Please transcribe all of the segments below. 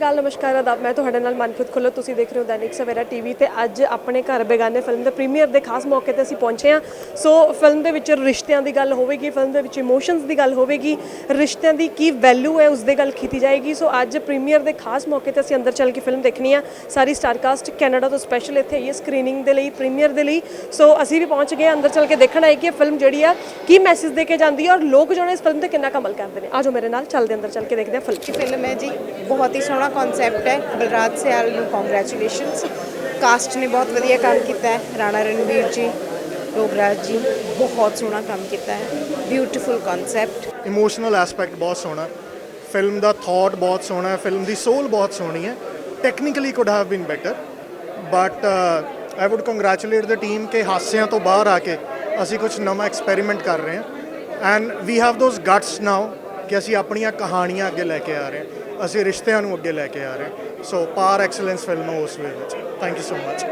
ਅਕਾਲ ਨਮਸਕਾਰ ਆਦਾਬ। ਮੈਂ ਤੁਹਾਡੇ ਨਾਲ ਮਨਪ੍ਰੀਤ ਖੁੱਲੋ ਤੁਸੀਂ ਦੇਖ ਰਹੇ ਹੋ ਦੈਨਿਕ ਸਵੇਰਾ ਟੀਵੀ ਤੇ ਅੱਜ ਆਪਣੇ ਘਰ ਬੇਗਾਨੇ ਫਿਲਮ ਦੇ ਪ੍ਰੀਮੀਅਰ ਦੇ ਖਾਸ ਮੌਕੇ ਤੇ ਅਸੀਂ ਪਹੁੰਚੇ ਹਾਂ। ਸੋ ਫਿਲਮ ਦੇ ਵਿੱਚ ਰਿਸ਼ਤਿਆਂ ਦੀ ਗੱਲ ਹੋਵੇਗੀ ਫਿਲਮ ਦੇ ਵਿੱਚ ਇਮੋਸ਼ਨਸ ਦੀ ਗੱਲ ਹੋਵੇਗੀ ਰਿਸ਼ਤਿਆਂ ਦੀ ਕੀ ਵੈਲਿਊ ਹੈ ਉਸ ਦੇ ਗੱਲ ਕੀਤੀ ਜਾਏਗੀ। ਸੋ ਅੱਜ ਪ੍ਰੀਮੀਅਰ ਦੇ ਖਾਸ ਮੌਕੇ ਤੇ ਅਸੀਂ ਅੰਦਰ ਚੱਲ ਕੇ ਫਿਲਮ ਦੇਖਣੀ ਆ। ਸਾਰੀ ਸਟਾਰਕਾਸਟ ਕੈਨੇਡਾ ਤੋਂ ਸਪੈਸ਼ਲ ਇੱਥੇ ਆਈ ਹੈ ਸਕਰੀਨਿੰਗ ਦੇ ਲਈ ਪ੍ਰੀਮੀਅਰ ਦੇ ਲਈ। ਸੋ ਅਸੀਂ ਵੀ ਪਹੁੰਚ ਗਏ ਹਾਂ, ਅੰਦਰ ਚੱਲ ਕੇ ਦੇਖਣ ਆਏ ਕਿ ਇਹ ਫਿਲਮ ਜਿਹੜੀ ਆ ਕੀ ਮੈਸੇਜ ਦੇ ਕੇ ਜਾਂਦੀ ਹੈ ਔਰ ਲੋਕ ਜਿਹੜੇ ਇਸ ਫਿਲਮ ਤੇ ਕਿੰਨਾ ਕਮਲ ਕਰਦੇ ਨੇ। ਆਜੋ ਮੇਰੇ ਨਾਲ ਚੱਲਦੇ ਅੰਦਰ ਚੱਲ ਕੇ ਦੇਖਦੇ ਹਾਂ ਫਿਲਮ। ਫਿਲਮ ਹੈ ਜੀ ਬਹੁਤ ਹੀ ਸੋਹਣਾ ਕਨਸੈਪਟ ਹੈ ਬਲਰਾਜ ਸਿਆਲ ਨੂੰ ਕੰਗ੍ਰੈਚੁਲੇਸ਼ਨਸ ਕਾਸਟ ਨੇ ਬਹੁਤ ਵਧੀਆ ਕੰਮ ਕੀਤਾ ਹੈ ਰਾਣਾ ਰਣਵੀਰ ਜੀ ਯੋਗਰਾਜ ਜੀ ਬਹੁਤ ਸੋਹਣਾ ਕੰਮ ਕੀਤਾ ਹੈ ਬਿਊਟੀਫੁਲ ਕਨਸੈਪਟ ਇਮੋਸ਼ਨਲ ਐਸਪੈਕਟ ਬਹੁਤ ਸੋਹਣਾ ਫਿਲਮ ਦਾ ਥਾਟ ਬਹੁਤ ਸੋਹਣਾ ਹੈ ਫਿਲਮ ਦੀ ਸੋਲ ਬਹੁਤ ਸੋਹਣੀ ਹੈ technically could have been better but I would congratulate the team ਕਿ ਹਾਸਿਆਂ ਤੋਂ ਬਾਹਰ ਆ ਕੇ ਅਸੀਂ ਕੁਝ ਨਵਾਂ ਐਕਸਪੈਰੀਮੈਂਟ ਕਰ ਰਹੇ ਹਾਂ and we have those guts now ਕਿ ਅਸੀਂ ਆਪਣੀਆਂ ਕਹਾਣੀਆਂ ਅੱਗੇ ਲੈ ਕੇ ਆ ਰਹੇ ਹਾਂ ਅਸੀਂ ਰਿਸ਼ਤਿਆਂ ਨੂੰ ਅੱਗੇ ਲੈ ਕੇ ਆ ਰਹੇ ਹਾਂ ਸੋ ਪਾਰ ਐਕਸਲੈਂਸ ਫਿਲਮ ਉਸ ਵੇ ਵਿੱਚ ਥੈਂਕ ਯੂ ਸੋ ਮਚ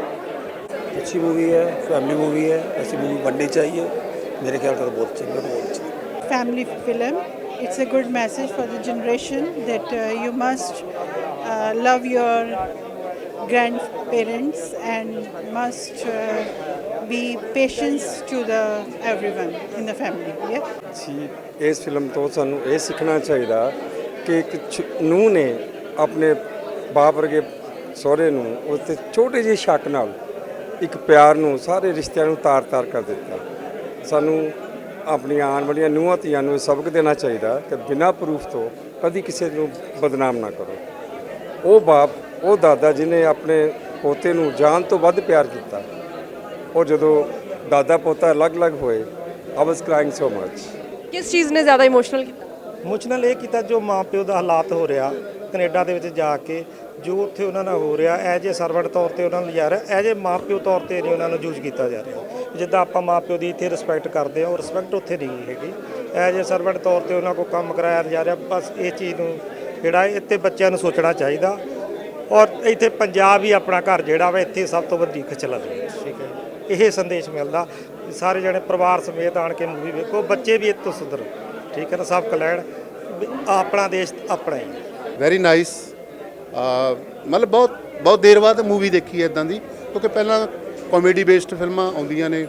ਅੱਛੀ ਮੂਵੀ ਹੈ ਫੈਮਿਲੀ ਮੂਵੀ ਹੈ ਐਸੀ ਮੂਵੀ ਬਣਨੀ ਚਾਹੀਏ ਮੇਰੇ ਖਿਆਲ ਤੋਂ ਬਹੁਤ ਚੰਗੀ ਬਹੁਤ ਚੰਗੀ family film it's a good message for the generation that uh, you must uh, love your grandparents and must uh, be patient to the everyone in the family yeah ਸੀ ਇਸ ਫਿਲਮ ਤੋਂ ਸਾਨੂੰ ਇਹ ਸਿੱਖਣਾ ਚਾਹੀਦਾ ਕਿ ਇੱਕ ਨੂੰ ਨੇ ਆਪਣੇ ਬਾਪ ਵਰਗੇ ਸਹੁਰੇ ਨੂੰ ਉਸ ਤੇ ਛੋਟੇ ਜਿਹੇ ਸ਼ੱਕ ਨਾਲ ਇੱਕ ਪਿਆਰ ਨੂੰ ਸਾਰੇ ਰਿਸ਼ਤਿਆਂ ਨੂੰ ਤਾਰ-ਤਾਰ ਕਰ ਦਿੱਤਾ। ਸਾਨੂੰ ਆਪਣੀਆਂ ਆਉਣ ਵਾਲੀਆਂ ਨੂੰਹਾਂ ਧੀਆਂ ਨੂੰ ਸਬਕ ਦੇਣਾ ਚਾਹੀਦਾ ਕਿ ਬਿਨਾਂ ਪ੍ਰੂਫ ਤੋਂ ਕਦੀ ਕਿਸੇ ਨੂੰ ਬਦਨਾਮ ਨਾ ਕਰੋ। ਉਹ ਬਾਪ, ਉਹ ਦਾਦਾ ਜਿਹਨੇ ਆਪਣੇ ਪੋਤੇ ਨੂੰ ਜਾਨ ਤੋਂ ਵੱਧ ਪਿਆਰ ਕੀਤਾ। ਔਰ ਜਦੋਂ ਦਾਦਾ ਪੋਤਾ ਅਲੱਗ-ਅਲੱਗ ਹੋਏ ਆਈ ਵਾਸ ਕ੍ਰਾਈਂਗ ਸੋ ਮਚ ਕਿਸ ਚੀਜ਼ ਨੇ ਜ਼ਿਆਦਾ ਇਮੋਸ਼ਨਲ ਕੀਤਾ? ਇਮੋਸ਼ਨਲ ਇਹ ਕੀਤਾ ਜੋ ਮਾਪਿਓ ਦਾ ਹਾਲਾਤ ਹੋ ਰਿਹਾ, ਕੈਨੇਡਾ ਦੇ ਵਿੱਚ ਜਾ ਕੇ, ਜੋ ਉੱਥੇ ਉਹਨਾਂ ਨਾਲ ਹੋ ਰਿਹਾ ਐਜ ਏ ਸਰਵੈਂਟ ਤੌਰ ਤੇ ਉਹਨਾਂ ਨੂੰ ਜਾ ਰਿਹਾ ਐਜ ਏ ਮਾਪਿਓ ਤੌਰ ਤੇ ਨਹੀਂ ਉਹਨਾਂ ਨੂੰ ਯੂਜ਼ ਕੀਤਾ ਜਾ ਰਿਹਾ। ਜਿੱਦਾਂ ਆਪਾਂ ਮਾਪਿਓ ਦੀ ਇੱਥੇ ਰਿਸਪੈਕਟ ਕਰਦੇ ਹਾਂ, ਉਹ ਰਿਸਪੈਕਟ ਉੱਥੇ ਨਹੀਂ ਹੈਗੀ। ਐਜ ਏ ਸਰਵੈਂਟ ਤੌਰ ਤੇ ਉਹਨਾਂ ਕੋਲ ਕੰਮ ਕਰਾਇਆ ਜਾ ਰਿਹਾ, ਬਸ ਇਹ ਚੀਜ਼ ਨੂੰ ਜਿਹੜਾ ਇੱਥੇ ਬੱਚਿਆਂ ਨੂੰ ਸੋਚਣਾ ਚਾਹੀਦਾ। ਔਰ ਇੱਥੇ ਪੰਜਾਬ ਹੀ ਆਪਣਾ ਘਰ ਜਿਹੜਾ ਵਾ, ਇੱਥੇ ਸਭ ਤੋਂ ਵੱਡੀ ਖਚਲਾ ਹੈ ਠੀਕ ਹੈ। ਇਹ ਸੰਦੇਸ਼ ਮਿਲਦਾ। ਸਾਰੇ ਜਣੇ ਪਰਿਵਾਰ ਸਮੇਤ ਆਣ ਕੇ ਮੂਵੀ ਵੇਖੋ, ਬੱਚੇ ਵੀ ਇੱਥੋਂ ਸੁਧਰ। ਠੀਕ ਹੈ ਨਾ, ਸਭ ਕਲੈਣ ਆਪਣਾ ਦੇਸ਼ ਆਪਣਾ ਹੀ ਵੈਰੀ ਨਾਈਸ ਮਤਲਬ ਬਹੁਤ ਬਹੁਤ ਦੇਰ ਬਾਅਦ ਮੂਵੀ ਦੇਖੀ ਹੈ ਇਦਾਂ ਦੀ, ਕਿਉਂਕਿ ਪਹਿਲਾਂ ਕਾਮੇਡੀ ਬੇਸਡ ਫਿਲਮਾਂ ਆਉਂਦੀਆਂ ਨੇ,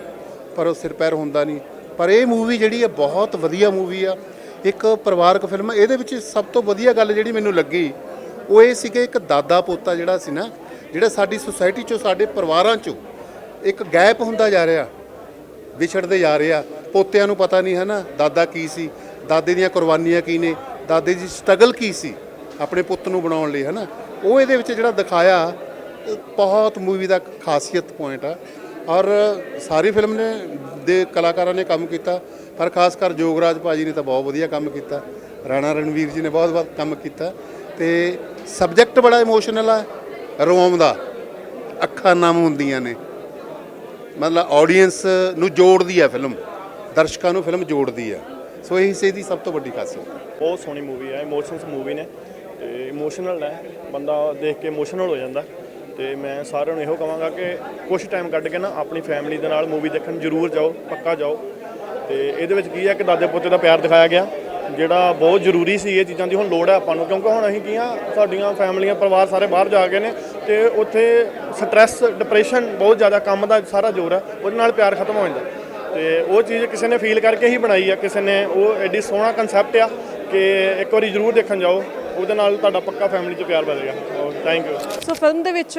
ਪਰ ਉਹ ਸਿਰ ਪੈਰ ਹੁੰਦਾ ਨਹੀਂ। ਪਰ ਇਹ ਮੂਵੀ ਜਿਹੜੀ ਹੈ, ਬਹੁਤ ਵਧੀਆ ਮੂਵੀ ਆ। ਇੱਕ ਪਰਿਵਾਰਕ ਫਿਲਮ ਇਹਦੇ ਵਿੱਚ ਸਭ ਤੋਂ ਵਧੀਆ ਗੱਲ ਜਿਹੜੀ ਮੈਨੂੰ ਲੱਗੀ, ਉਹ ਇਹ ਸੀ ਕਿ ਇੱਕ ਦਾਦਾ ਪੋਤਾ ਜਿਹੜਾ ਸੀ ਨਾ, ਜਿਹੜਾ ਸਾਡੀ ਸੁਸਾਇਟੀ ਚੋਂ, ਸਾਡੇ ਪਰਿਵਾਰਾਂ ਚੋਂ ਇੱਕ ਗੈਪ ਹੁੰਦਾ ਜਾ ਰਿਹਾ। ਵਿਛੜਦੇ ਜਾ ਰਹੇ ਆ। ਪੋਤਿਆਂ ਨੂੰ ਪਤਾ ਨਹੀਂ ਹੈ ਨਾ ਦਾਦਾ ਕੀ ਸੀ? ਦਾਦੇ ਦੀਆਂ ਕੁਰਬਾਨੀਆਂ ਕੀ ਨੇ? ਦਾਦੇ ਦੀ ਸਟਰਗਲ ਕੀ ਸੀ ਆਪਣੇ ਪੁੱਤ ਨੂੰ ਬਣਾਉਣ ਲਈ ਹੈ ਨਾ ਉਹ ਇਹਦੇ ਵਿੱਚ ਜਿਹੜਾ ਦਿਖਾਇਆ, ਇਹ ਬਹੁਤ ਮੂਵੀ ਦਾ ਖਾਸੀਅਤ ਪੁਆਇੰਟ ਆ। ਔਰ ਸਾਰੀ ਫਿਲਮ ਨੇ, ਦੇ ਕਲਾਕਾਰਾਂ ਨੇ ਕੰਮ ਕੀਤਾ, ਪਰ ਖਾਸ ਕਰ ਜੋਗਰਾਜ ਭਾਜੀ ਨੇ ਤਾਂ ਬਹੁਤ ਵਧੀਆ ਕੰਮ ਕੀਤਾ। ਰਾਣਾ ਰਣਵੀਰ ਜੀ ਨੇ ਬਹੁਤ ਬਹੁਤ ਕੰਮ ਕੀਤਾ। ਤੇ ਸਬਜੈਕਟ ਬੜਾ ਇਮੋਸ਼ਨਲ ਆ, ਰੋਮ ਦਾ। ਅੱਖਾਂ ਨਮ ਹੁੰਦੀਆਂ ਨੇ। ਮਤਲਬ ਆਡੀਅנס ਨੂੰ ਜੋੜਦੀ ਹੈ ਫਿਲਮ ਦਰਸ਼ਕਾਂ ਨੂੰ ਫਿਲਮ ਜੋੜਦੀ ਹੈ ਸੋ ਇਹ ਹਿੱਸੇ ਦੀ ਸਭ ਤੋਂ ਵੱਡੀ ਖਾਸੀਅਤ ਹੈ ਬਹੁਤ ਸੋਹਣੀ ਮੂਵੀ ਹੈ ਇਮੋਸ਼ਨਸ ਮੂਵੀ ਨੇ। ਤੇ ਇਮੋਸ਼ਨਲ ਹੈ, ਬੰਦਾ ਦੇਖ ਕੇ ਇਮੋਸ਼ਨਲ ਹੋ ਜਾਂਦਾ। ਤੇ ਮੈਂ ਸਾਰਿਆਂ ਨੂੰ ਇਹੋ ਕਹਾਂਗਾ ਕਿ ਕੁਝ ਟਾਈਮ ਕੱਢ ਕੇ ਨਾ ਆਪਣੀ ਫੈਮਿਲੀ ਦੇ ਨਾਲ ਮੂਵੀ ਦੇਖਣ ਜ਼ਰੂਰ ਜਾਓ, ਪੱਕਾ ਜਾਓ। ਤੇ ਇਹਦੇ ਵਿੱਚ ਕੀ ਹੈ ਕਿ ਦਾਦੇ ਪੋਤੇ ਦਾ ਪਿਆਰ ਦਿਖਾਇਆ ਗਿਆ। ਜਿਹੜਾ ਬਹੁਤ ਜ਼ਰੂਰੀ ਸੀ ਇਹ ਚੀਜ਼ਾਂ ਦੀ ਹੁਣ ਲੋੜ ਹੈ ਆਪਾਂ ਨੂੰ, ਕਿਉਂਕਿ ਹੁਣ ਅਸੀਂ ਕੀ ਆ, ਸਾਡੀਆਂ ਫੈਮਲੀਆਂ, ਪਰਿਵਾਰ ਸਾਰੇ ਬਾਹਰ ਜਾ ਗਏ ਨੇ ਤੇ ਉੱਥੇ ਸਟ੍ਰੈਸ ਡਿਪਰੈਸ਼ਨ ਬਹੁਤ ਜ਼ਿਆਦਾ, ਕੰਮ ਦਾ ਸਾਰਾ ਜ਼ੋਰ ਹੈ, ਉਹਦੇ ਨਾਲ ਪਿਆਰ ਖਤਮ ਹੋ ਜਾਂਦਾ। ਤੇ ਉਹ ਚੀਜ਼ ਕਿਸੇ ਨੇ ਫੀਲ ਕਰਕੇ ਹੀ ਬਣਾਈ ਆ, ਕਿਸੇ ਨੇ ਉਹ ਐਡੀ ਸੋਹਣਾ ਕਨਸੈਪਟ ਆ ਕਿ ਇੱਕ ਵਾਰੀ ਜ਼ਰੂਰ ਦੇਖਣ ਜਾਓ, ਉਹਦੇ ਨਾਲ ਤੁਹਾਡਾ ਪੱਕਾ ਫੈਮਿਲੀ 'ਚ ਪਿਆਰ ਵਧੇਗਾ ਥੈਂਕ ਯੂ ਸੋ ਫਿਲਮ ਦੇ ਵਿੱਚ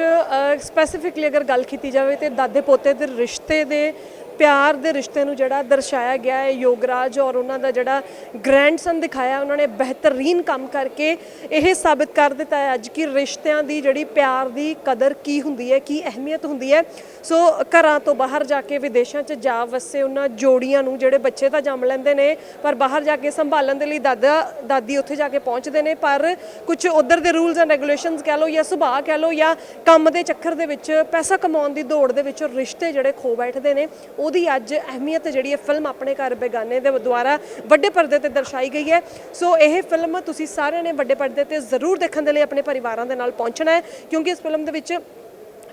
ਸਪੈਸੀਫਿਕਲੀ ਅਗਰ ਗੱਲ ਕੀਤੀ ਜਾਵੇ ਤੇ ਦਾਦੇ ਪੋਤੇ ਦੇ ਰਿਸ਼ਤੇ ਦੇ ਪਿਆਰ ਦੇ ਰਿਸ਼ਤੇ ਨੂੰ ਜਿਹੜਾ ਦਰਸਾਇਆ ਗਿਆ ਹੈ ਯੋਗਰਾਜ ਔਰ ਉਹਨਾਂ ਦਾ ਜਿਹੜਾ ਗ੍ਰੈਂਡਸਨ ਦਿਖਾਇਆ, ਉਹਨਾਂ ਨੇ ਬਿਹਤਰੀਨ ਕੰਮ ਕਰਕੇ ਇਹ ਸਾਬਿਤ ਕਰ ਦਿੱਤਾ ਹੈ ਅੱਜ ਕਿ ਰਿਸ਼ਤਿਆਂ ਦੀ ਜਿਹੜੀ ਪਿਆਰ ਦੀ ਕਦਰ ਕੀ ਹੁੰਦੀ ਹੈ, ਕੀ ਅਹਿਮੀਅਤ ਹੁੰਦੀ ਹੈ। ਸੋ ਘਰਾਂ ਤੋਂ ਬਾਹਰ ਜਾ ਕੇ ਵਿਦੇਸ਼ਾਂ 'ਚ ਜਾ ਵਸੇ ਉਹਨਾਂ ਜੋੜੀਆਂ ਨੂੰ ਜਿਹੜੇ ਬੱਚੇ ਤਾਂ ਜੰਮ ਲੈਂਦੇ ਨੇ, ਪਰ ਬਾਹਰ ਜਾ ਕੇ ਸੰਭਾਲਣ ਦੇ ਲਈ ਦਾਦਾ, ਦਾਦੀ ਉੱਥੇ ਜਾ ਕੇ ਪਹੁੰਚਦੇ ਨੇ, ਪਰ ਕੁਝ ਉਧਰ ਦੇ ਰੂਲਸ ਐਂਡ ਰੈਗੂਲੇਸ਼ਨਸ ਕਹਿ ਲਓ ਜਾਂ ਸੁਭਾਅ ਕਹਿ ਲਓ ਜਾਂ ਕੰਮ ਦੇ ਚੱਕਰ ਦੇ ਵਿੱਚ ਪੈਸਾ ਕਮਾਉਣ ਦੀ ਦੌੜ ਦੇ ਵਿੱਚ ਰਿਸ਼ਤੇ ਜਿਹੜੇ ਖੋ ਬੈਠਦੇ ਨੇ ਉਹਦੀ ਅੱਜ ਅਹਿਮੀਅਤ ਜਿਹੜੀ ਹੈ ਫਿਲਮ ਆਪਣੇ ਘਰ ਬੇਗਾਨੇ ਦੇ ਦੁਆਰਾ ਵੱਡੇ ਪਰਦੇ ਤੇ ਦਰਸਾਈ ਗਈ ਹੈ। ਸੋ ਇਹ ਫਿਲਮ ਤੁਸੀਂ ਸਾਰਿਆਂ ਨੇ ਵੱਡੇ ਪਰਦੇ ਤੇ ਜ਼ਰੂਰ ਦੇਖਣ ਦੇ ਲਈ ਆਪਣੇ ਪਰਿਵਾਰਾਂ ਦੇ ਨਾਲ ਪਹੁੰਚਣਾ ਹੈ, ਕਿਉਂਕਿ ਇਸ ਫਿਲਮ ਦੇ ਵਿੱਚ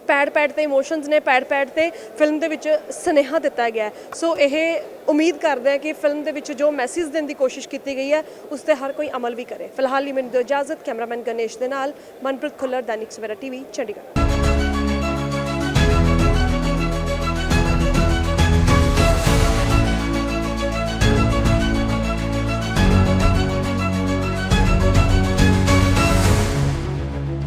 ਪੈਡ ਪੈਡ ਤੇ ਇਮੋਸ਼ਨਸ ਨੇ ਪੈਡ ਪੈਡ ਤੇ ਫਿਲਮ ਦੇ ਵਿੱਚ ਸੁਨੇਹਾ ਦਿੱਤਾ ਗਿਆ ਸੋ ਇਹ ਉਮੀਦ ਕਰਦੇ ਹਾਂ ਕਿ ਫਿਲਮ ਦੇ ਵਿੱਚ ਜੋ ਮੈਸੇਜ ਦੇਣ ਦੀ ਕੋਸ਼ਿਸ਼ ਕੀਤੀ ਗਈ ਹੈ, ਉਸ ਤੇ ਹਰ ਕੋਈ ਅਮਲ ਵੀ ਕਰੇ। ਫਿਲਹਾਲ ਲਈ ਮੈਨੂੰ ਦਿਓ ਇਜਾਜ਼ਤ, ਕੈਮਰਾਮੈਨ ਗਣੇਸ਼ ਦੇ ਨਾਲ, ਮਨਪ੍ਰੀਤ ਖੁੱਲਰ, ਦੈਨਿਕ ਸਵੇਰਾ ਟੀਵੀ, ਚੰਡੀਗੜ੍ਹ।